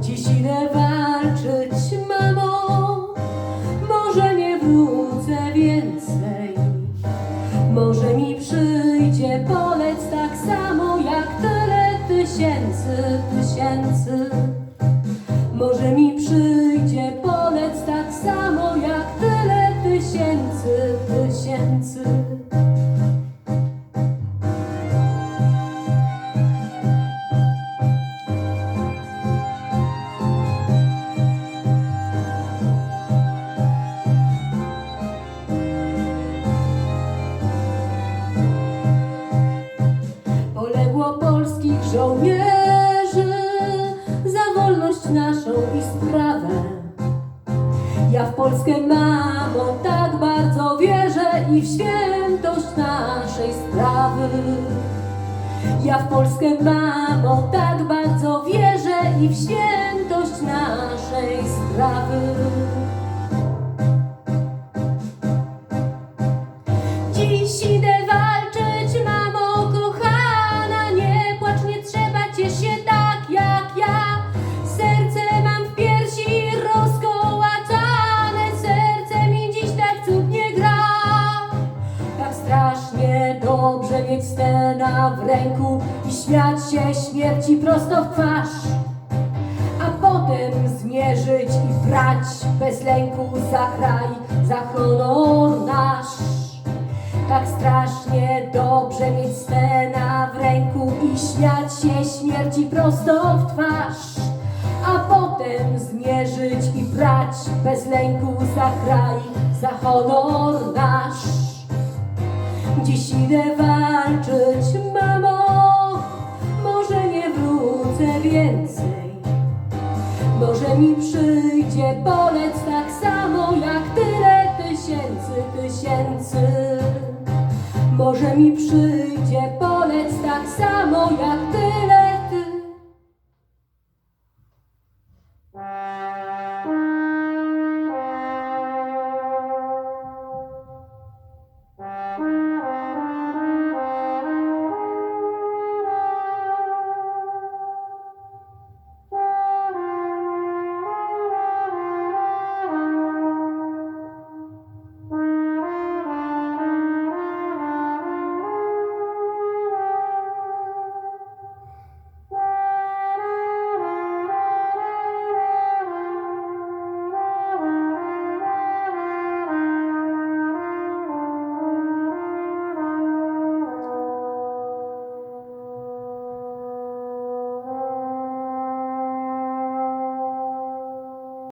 Dziś idę walczyć, mamo, może nie wrócę więcej. Może mi przyjdzie polec tak samo jak tyle tysięcy, tysięcy. Może mi przyjdzie żołnierzy za wolność naszą i sprawę. Ja w Polskę mamo tak bardzo wierzę i w świętość naszej sprawy. Ja w Polskę mamo tak bardzo wierzę i w świętość naszej sprawy. Dziś idę mieć stena w ręku i śmiać się śmierci prosto w twarz. A potem zmierzyć i brać bez lęku za kraj, za honor nasz. Tak strasznie dobrze mieć stena w ręku i śmiać się śmierci prosto w twarz. A potem zmierzyć i brać bez lęku za kraj, za honor nasz. Dziś idę wystarczyć, mamo. Może nie wrócę więcej. Może mi przyjdzie polec tak samo jak tyle tysięcy, tysięcy. Może mi przyjdzie polec tak samo jak ty.